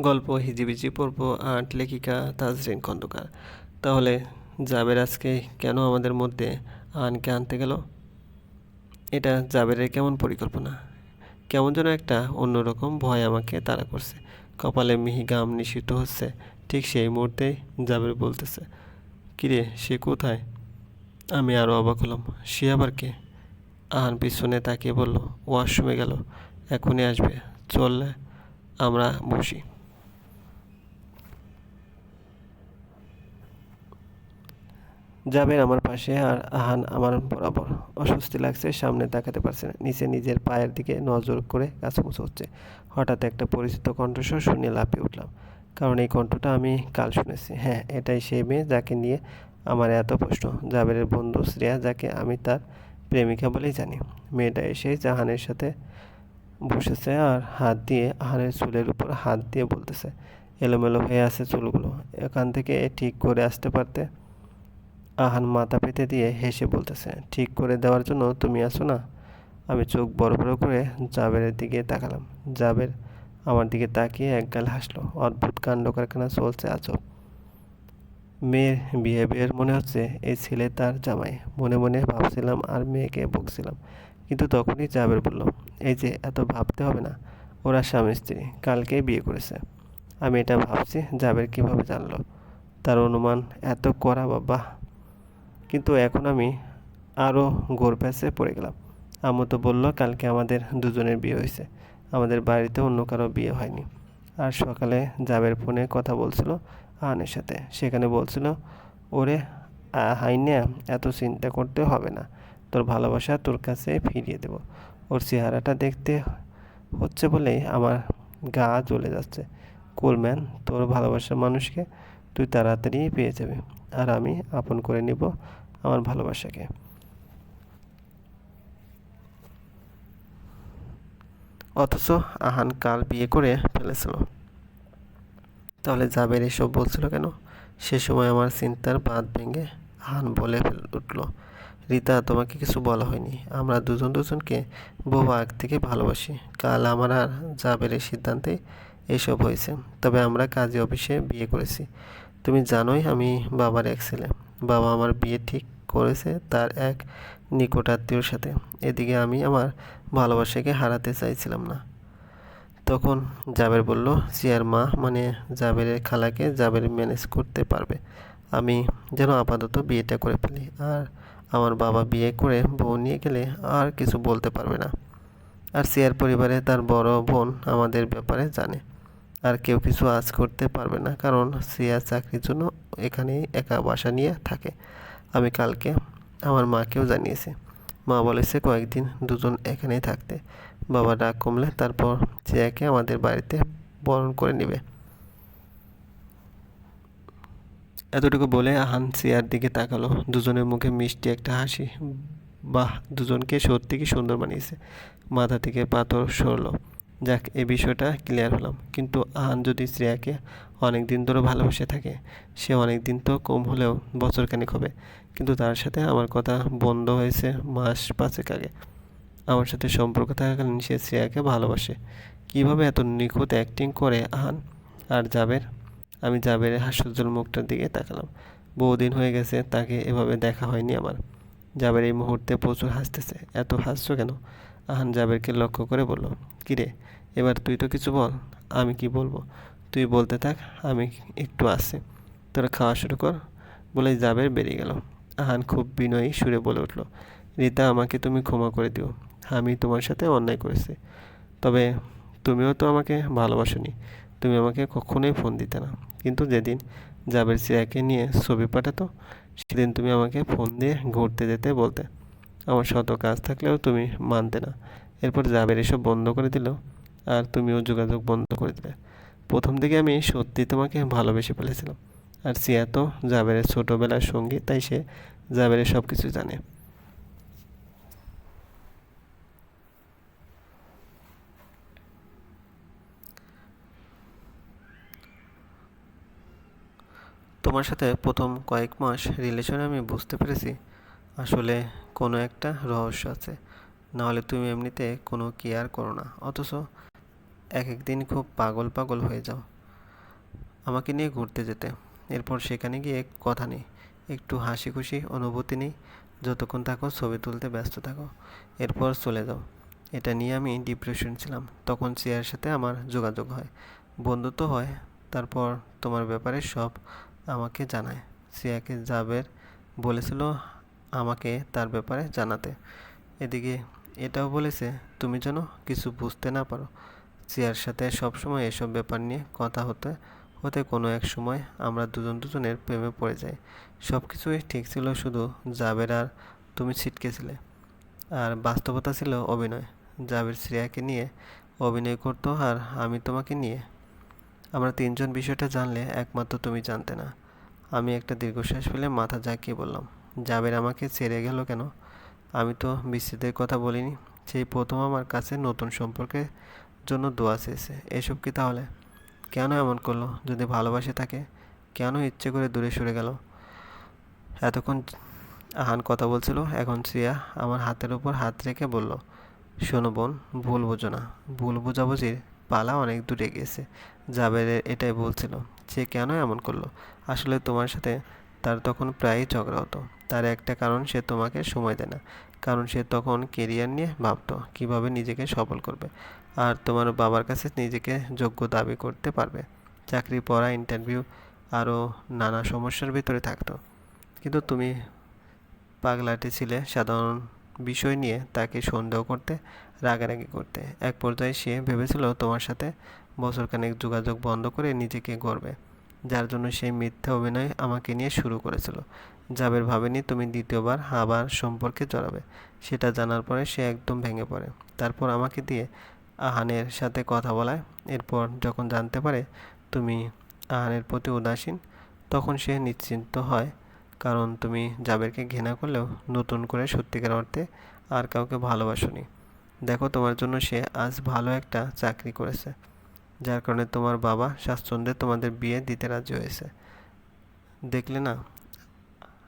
গল্প, হিজিবিজি পড়ব আর্ট লেখিকা তাজরিন খন্দকার। তাহলে জাবের আজকে কেন আমাদের মধ্যে আনকে আনতে গেল? এটা জাবেরের কেমন পরিকল্পনা? কেমন যেন একটা অন্যরকম ভয় আমাকে তাড়া করছে। কপালে মিহি গাম নিষিদ্ধ হচ্ছে, ঠিক সেই মুহূর্তেই জাবের বলতেছে, কিরে, সে কোথায়? আমি আরও অবাক হলাম, সে আবার কে? আহান পিছনে তাকিয়ে বলল, ওয়াশরুমে গেল, এখনই আসবে চললে আমরা বসি। জাবের আমার পাশে আর আহান আমার বরাবর। অস্বস্তি লাগছে, সামনে তাকাতে পারছে না। নিচে নিজের পায়ের দিকে নজর করে কাছামুছো হচ্ছে। হঠাৎ একটা পরিচিত কণ্ঠস্বর শুনে লাফিয়ে উঠলাম। কারণ এই কণ্ঠটা আমি কাল শুনেছি। হ্যাঁ এটাই সেই মেয়ে যাকে নিয়ে আমার এত প্রশ্ন। জাবেরের বন্ধু শ্রেয়া, যাকে আমি তার প্রেমিকা বলেই জানি। মেয়েটা এসে জাহানের সাথে বসেছে আর হাত দিয়ে আহানের চুলের উপর হাত দিয়ে বলতেছে, এলোমেলো হয়ে আছে চুলগুলো। এখান থেকে ঠিক করে আসতে পারতে আহান মাথা পেতে দিয়ে হেসে বলতেছে, ঠিক করে দেওয়ার জন্য তুমি আসো না? আমি চোখ বড় বড় করে জাবেরের দিকে তাকালাম। জাবের আমার দিকে তাকিয়ে একগাল হাসলো। অদ্ভুত কাণ্ড কারখানা চলছে আজব। মেয়ের বিহেভিয়ার মনে হচ্ছে এই ছেলে তার জামাই। মনে মনে ভাবছিলাম আর মেয়েকে বকছিলাম। কিন্তু তখনই জাবের বলল, এই যে এত ভাবতে হবে না। ওরা স্বামী স্ত্রী। কালকেই বিয়ে করেছে। আমি এটা ভাবছি। জাবের কীভাবে জানলো? তার অনুমান, এত করা বাবা। কিন্তু এখন আমি আরও গোর প্যাসে পড়ে গেলাম। আম্মু তো বলল, কালকে আমাদের দুজনের বিয়ে হয়েছে। আমাদের বাড়িতে অন্য কারও বিয়ে হয়নি। আর সকালে জাবের ফোনে কথা বলছিল আহানের সাথে। সেখানে বলছিল, ওরে হাইনিয়া এত চিন্তা করতে হবে না। তোর ভালোবাসা তোর কাছে ফিরিয়ে দেব। ওর চেহারাটা দেখতে হচ্ছে বলেই আমার গা জ্বলে যাচ্ছে। কুলম্যান তোর ভালোবাসার মানুষকে তুই তাড়াতাড়ি পেয়ে যাবি। আর আমি আপন করে নিব। আমার ভালোবাসাকে। অথচ আহান কাল বিয়ে করে ফেলেছিল। তাহলে জাবের এসব বলছিল কেন? সে সময় আমার চিন্তার বাঁধ ভেঙে আহান বলে উঠল, রিতা, তোমাকে কিছু বলা হয়নি। আমরা দুজন দুজনকে বহু আগ থেকে ভালোবাসি। কাল আমার আর জাবেরের সিদ্ধান্তে এসব হয়েছে। তবে আমরা কাজী অফিসে বিয়ে করেছি। তুমি জানোই আমি বাবার এক ছেলে। বাবা আমার বিয়ে ঠিক করেছে তার এক নিকট আত্মীয়র সাথে। এদিকে আমি আমার ভালোবাসাকে হারাতে চাইছিলাম না। তখন জাবের বলল সিয়ার মা মানে জাবেরের খালাকে জাবের ম্যানেজ করতে পারবে। আমি যেন আপাতত বিয়েটা করে ফেলি। আর আমার বাবা বিয়ে করে বউ নিয়ে গেলে আর কিছু বলতে পারবে না। আর সিয়ার পরিবারে তার বড় বোন আমাদের ব্যাপারে জানে। আর কেউ কিছু আজ করতে পারবে না, কারণ সিয়া চাকরির জন্য এখানেই একা বাসা নিয়ে থাকে। আমি কালকে আমার মাকেও জানিয়েছি। মা বলেছে কয়েকদিন দুজন এখানেই থাকতে। বাবা ডাক কমলে তারপর সিয়াকে আমাদের বাড়িতে বরণ করে নেবে। এতটুকু বলে আহান সিয়ার দিকে তাকালো। দুজনের মুখে মিষ্টি একটা হাসি। বাহ, দুজনকে সত্যি কি সুন্দর বানিয়েছে। মাথা থেকে পাথর সরলো। যাক এই বিষয়টা ক্লিয়ার হলাম। কিন্তু আহান যদি শ্রেয়াকে অনেক দিন ধরে ভালোবেসে থাকে, সে অনেক দিন তো কম হলেও বছরখানিক হবে। কিন্তু তার সাথে আমার কথা বন্ধ হয়েছে মাস পাঁচেক আগে। আমার সাথে সম্পর্ক থাকাকালীন সে শ্রেয়াকে ভালোবাসে। কীভাবে এত নিখুঁত অ্যাক্টিং করে আহান? আর জাবের? আমি জাবেরের হাস্যজ্জ্বল মুখটার দিকে তাকালাম। বহুদিন হয়ে গেছে তাকে এভাবে দেখা হয়নি আমার। জাবের এই মুহূর্তে প্রচুর হাসতেছে। এত হাসছো কেন? আহান জাবেরকে লক্ষ্য করে বলল, কিরে, এবার তুই তো কিছু বল, আমি কি বলব? তুই বলতে থাক, আমি একটু আসছি। তোরা খাওয়া শুরু কর। বলে জাবের বেরিয়ে গেল। আহান খুব বিনয়ী সুরে বলে উঠল, রীতা, আমাকে তুমি ক্ষমা করে দিও। আমি তোমার সাথে অন্যায় করেছি। তবে তুমিও তো আমাকে ভালোবাসনি। তুমি আমাকে কখনোই ফোন দিতে না। কিন্তু যেদিন জাবের সিয়াকে নিয়ে ছবি পাঠাতো সেদিন তুমি আমাকে ফোন দিয়ে ঘুরতে যেতে বলতে। আমার শত কাজ থাকলেও তুমি মানতে না। এরপর জাবের এসব বন্ধ করে দিল আর তুমিও যোগাযোগ বন্ধ করে দিলে। প্রথম দিকে আমি সত্যি তোমাকে ভালোবেসে ফেলেছিলাম। আর সিয়া তো জাবেরের ছোটোবেলার সঙ্গী, তাই সে জাবেরের সব কিছু জানে। তোমার সাথে প্রথম কয়েক মাস রিলেশনে আমি বুঝতে পেরেছি আসলে কোনো একটা রহস্য আছে। নাহলে তুমি এমনিতে কোনো কেয়ার করো না। অথচ এক একদিন খুব পাগল পাগল হয়ে যাও। আমাকে নিয়ে ঘুরতে যেতে। এরপর সেখানে গিয়ে কথা নেই। একটু হাসি খুশি অনুভূতি নেই। যতক্ষণ থাকো ছবি তুলতে ব্যস্ত থাকো। এরপর চলে যাও। এটা নিয়ে আমি ডিপ্রেশন ছিলাম। তখন সিয়ার সাথে আমার যোগাযোগ হয়। বন্ধুত্ব হয়। তারপর তোমার ব্যাপারে সব আমাকে জানায়। সিয়াকে জাবের বলেছিল আমাকে তার ব্যাপারে জানাতে। এদিকে এটাও বলেছে, তুমি যেন কিছু বুঝতে না পারো। সিয়ার সাথে সবসময় এসব ব্যাপার নিয়ে কথা হতে হতে কোনো এক সময় আমরা দুজন দুজনের প্রেমে পড়ে যাই। সব কিছুই ঠিক ছিল, শুধু জাবের আর তুমি ছিটকেছিলে। আর বাস্তবতা ছিল অভিনয়। জাবের শ্রেয়াকে নিয়ে অভিনয় করতো আর আমি তোমাকে নিয়ে আমরা তিনজন বিষয়টা জানলে একমাত্র তুমি জানতে না। আমি একটা দীর্ঘশ্বাস ফেলে মাথা ঝাঁকিয়ে বললাম, জাবের আমাকে ছেড়ে গেল কেন? আমি তো বিচ্ছেদের কথা বলিনি। সেই প্রথম আমার কাছে নতুন সম্পর্কের জন্য দোয়া চেয়েছে। এসব কি তাহলে? কেন এমন করল? যদি ভালোবাসে থাকে কেন ইচ্ছে করে দূরে সরে গেল? এতক্ষণ আহান কথা বলছিল, এখন শ্রিয়া আমার হাতের উপর হাত রেখে বলল, শোনো বোন, ভুল বোঝো না। ভুল বোঝাবুঝির পালা অনেক দূরে গিয়েছে জাবের এটাই বলছিল, সে কেন এমন করল? আসলে তোমার সাথে তার তখন প্রায়ই ঝগড়া হতো। তার একটা কারণ সে তোমাকে সময় দেয় না। কারণ সে তখন কেরিয়ার নিয়ে ভাবতো, কীভাবে নিজেকে সফল করবে। আর তোমার বাবার কাছে নিজেকে যোগ্য দাবি করতে পারবে। চাকরি পড়া ইন্টারভিউ আরও নানা সমস্যার ভিতরে থাকতো। কিন্তু তুমি পাগলাটে ছিলে সাধারণ বিষয় নিয়ে তাকে সন্দেহ করতে। রাগারাগি করতে। এক পর্যায়ে সে ভেবেছিল তোমার সাথে বছরখানেক যোগাযোগ বন্ধ করে নিজেকে গড়বে, যার জন্য সেই মিথ্যা অভিনয় আমাকে নিয়ে শুরু করেছিল। জাবের ভাবেনি তুমি দ্বিতীয়বার আবার সম্পর্কে জড়াবে, সেটা জানার পরে সে একদম ভেঙে পড়ে। তারপর আমাকে দিয়ে আহানের সাথে কথা বলায়, এরপর যখন জানতে পারে তুমি আহানের প্রতি উদাসীন, তখন সে নিশ্চিন্ত হয়, কারণ তুমি জাবেরকে ঘৃণা করলেও নতুন করে সত্যিকার অর্থে আর কাউকে ভালোবাসনি। দেখো তোমার জন্য সে আজ ভালো একটা চাকরি করেছে। যার কারণে তোমার বাবা স্বাচ্ছন্দ্যে তোমাদের বিয়ে দিতে রাজি হয়েছে। দেখলে না,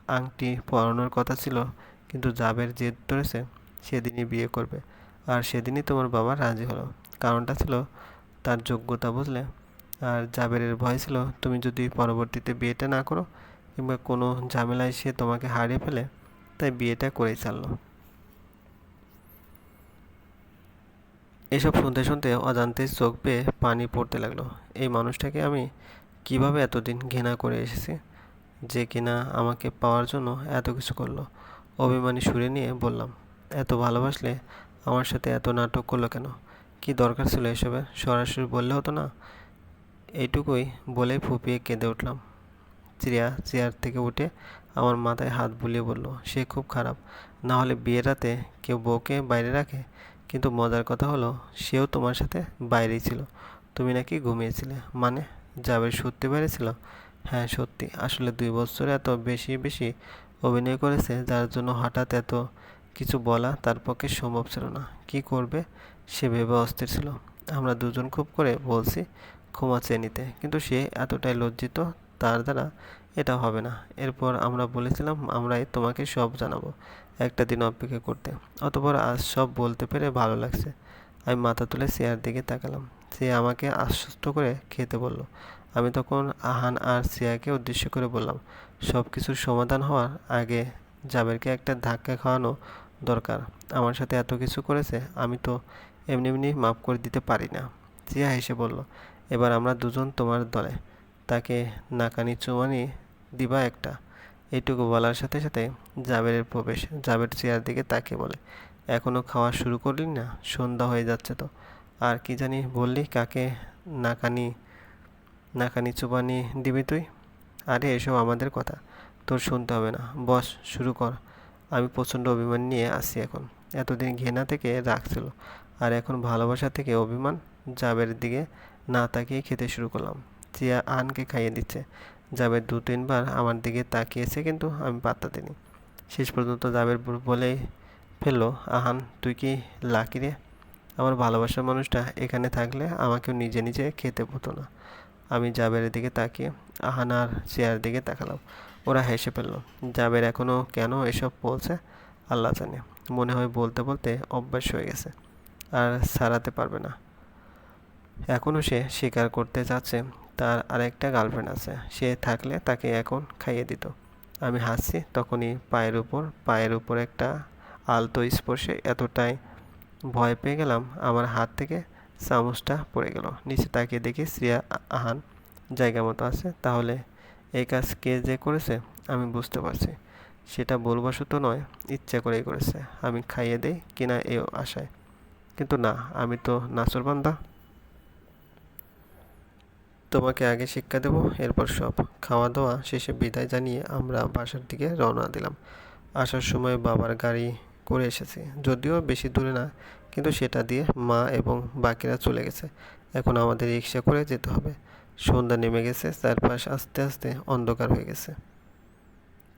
আংটি পরানোর কথা ছিল, কিন্তু জাবের জেদ ধরেছে, সেদিনই বিয়ে করবে। আর সেদিনই তোমার বাবা রাজি হলো। কারণটা ছিল, তার যোগ্যতা বুঝলে। আর জাবেরের ভয় ছিল, তুমি যদি পরবর্তীতে বিয়েটা না করো, কিংবা কোনো ঝামেলায় সে তোমাকে হারিয়ে ফেলে, তাই বিয়েটা করেই ছাড়লো। এসব শুনতে শুনতে অজান্তে চোখ পেয়ে পানি পড়তে লাগল। এই মানুষটাকে আমি কীভাবে এতদিন ঘৃণা করে এসেছি যে কিনা আমাকে পাওয়ার জন্য এত কিছু করল? অভিমানী সুরে নিয়ে বললাম, এত ভালোবাসলে আমার সাথে এত নাটক করল কেন? কি দরকার ছিল এসবের? সরাসরি বললে হতো না? এইটুকুই বলেই ফুপিয়ে কেঁদে উঠলাম। চিড়িয়া চেয়ার থেকে উঠে আমার মাথায় হাত বুলিয়ে বলল, সে খুব খারাপ। না হলে বিয়ের রাতে কেউ বউকে বাইরে রাখে? কিন্তু মজার কথা হলো, সেও তোমার সাথে বাইরেই ছিল। তুমি নাকি ঘুমিয়েছিলে। মানে যাবে সত্যি পেরেছিল হ্যাঁ সত্যি। আসলে দুই বছরে এত বেশি বেশি অভিনয় করেছে, যার জন্য হঠাৎ এত কিছু বলা তার পক্ষে সম্ভব ছিল না। কি করবে? সে ভেবে অস্থির ছিল। আমরা দুজন খুব করে বলছি, ক্ষমা চেয়ে নিতে। কিন্তু সে এতটাই লজ্জিত তার দ্বারা এটা হবে না। এরপর আমরা বলেছিলাম, আমরাই তোমাকে সব জানাব একটা দিন অপেক্ষা করতে। অতপর আজ সব বলতে পেরে ভালো লাগছে। আমি মাথা তুলে চেয়ার দিকে তাকালাম। সে আমাকে আশ্বস্ত করে খেতে বলল। আমি তখন আহান আর সিয়াকে উদ্দেশ্য করে বললাম সব কিছুর সমাধান হওয়ার আগে জাবেরকে একটা ধাক্কা খাওয়ানো দরকার। আমার সাথে এত কিছু করেছে, আমি তো এমনি এমনি মাফ করে দিতে পারি না। সিয়া হেসে বলল, এবার আমরা দুজন তোমার দলে। তাকে নাকানি চুমানি দিবা একটা। এইটুকু বলার সাথে সাথে জাবেরের প্রবেশ, জাবের চেয়ার দিকে তাকে বলে এখনও খাওয়া শুরু করলি না? সন্ধ্যা হয়ে যাচ্ছে তো। আর কি জানি বললি, কাকে নাকানি নাকানি চুপানি দিবি তুই? আরে, এসব আমাদের কথা। তোর শুনতে হবে না। বস, শুরু কর। আমি প্রচণ্ড অভিমান নিয়ে আসি এখন। এতদিন ঘেনা থেকে রাখছিল আর এখন ভালোবাসা থেকে অভিমান জাবের দিকে না তাকিয়ে খেতে শুরু করলাম। চিয়া আনকে খাইয়ে দিচ্ছে। জাবের দু, তিনবার আমার দিকে তাকিয়েছে, কিন্তু আমি পাত্তা দিইনি। শেষ পর্যন্ত জাবের বলেই ফেলল, আহান, তুই কি লাকি রে? আমার ভালোবাসার মানুষটা এখানে থাকলে আমাকেও নিজে নিজে খেতে হতো না। আমি জাবেরের দিকে তাকিয়ে আহান আর চেয়ার দিকে তাকালাম। ওরা হেসে ফেলল, জাবের এখনও কেন এসব বলছে? আল্লাহ জানে। মনে হয় বলতে বলতে অভ্যাস হয়ে গেছে, আর সারাতে পারবে না। এখনও সে স্বীকার করতে যাচ্ছে তার আরেকটা গার্লফ্রেন্ড আছে। সে থাকলে তাকে এখন খাইয়ে দিত। আমি হাসছি, তখনই পায়ের উপর পায়ের উপর একটা আলতো স্পর্শে এতটাই ভয় পেয়ে গেলাম, আমার হাত থেকে চামচটা পড়ে গেল। নিচে তাকিয়ে দেখি শ্রিয়া আহান জায়গা মতো আছে। তাহলে এই কাজ কে যে করেছে, আমি বুঝতে পারছি। সেটা ভুলবশত নয়, ইচ্ছা করেই করেছে। আমি খাইয়ে দেই কিনা এই আশায়। কিন্তু না, আমি তো নাচরবান্দা তোমাকে আগে শিক্ষা দেবো, এরপর সব খাওয়া দাওয়া শেষে বিদায় জানিয়ে আমরা বাসার দিকে রওনা দিলাম। আসার সময় বাবার গাড়ি করে এসেছি, যদিও বেশি দূরে না, কিন্তু সেটা দিয়ে মা এবং বাকিরা চলে গেছে। এখন আমাদের রিক্সা করে যেতে হবে। সন্ধ্যা নেমে গেছে, চারপাশ আস্তে আস্তে অন্ধকার হয়ে গেছে।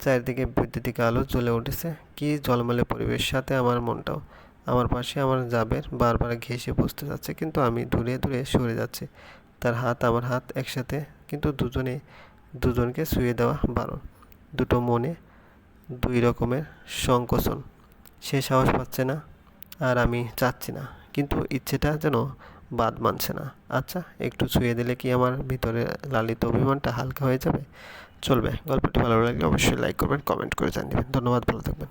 চারিদিকে বৈদ্যুতিক আলো জ্বলে উঠেছে। কি ঝলমলে পরিবেশ, সাথে আমার মনটাও। আমার পাশে আমার জাবের বারবার ঘেঁষে বসতে যাচ্ছে, কিন্তু আমি দূরে দূরে সরে যাচ্ছি। তার হাত আমার হাত একসাথে, কিন্তু দুজনে, দুজনকে শুয়ে দেওয়া বারণ। দুটো মনে, দুই রকমের সংকোচন। সে সাহস পাচ্ছে না, আর আমি চাচ্ছি না, কিন্তু ইচ্ছেটা যেন বাদ মানছে না। আচ্ছা একটু ছুঁয়ে দিলে কি আমার ভিতরে লালিত অভিমানটা হালকা হয়ে যাবে? চলবে, গল্পটি ভালো লাগলে অবশ্যই লাইক করবেন কমেন্ট করে জানিয়ে ধন্যবাদ, ভালো থাকবেন।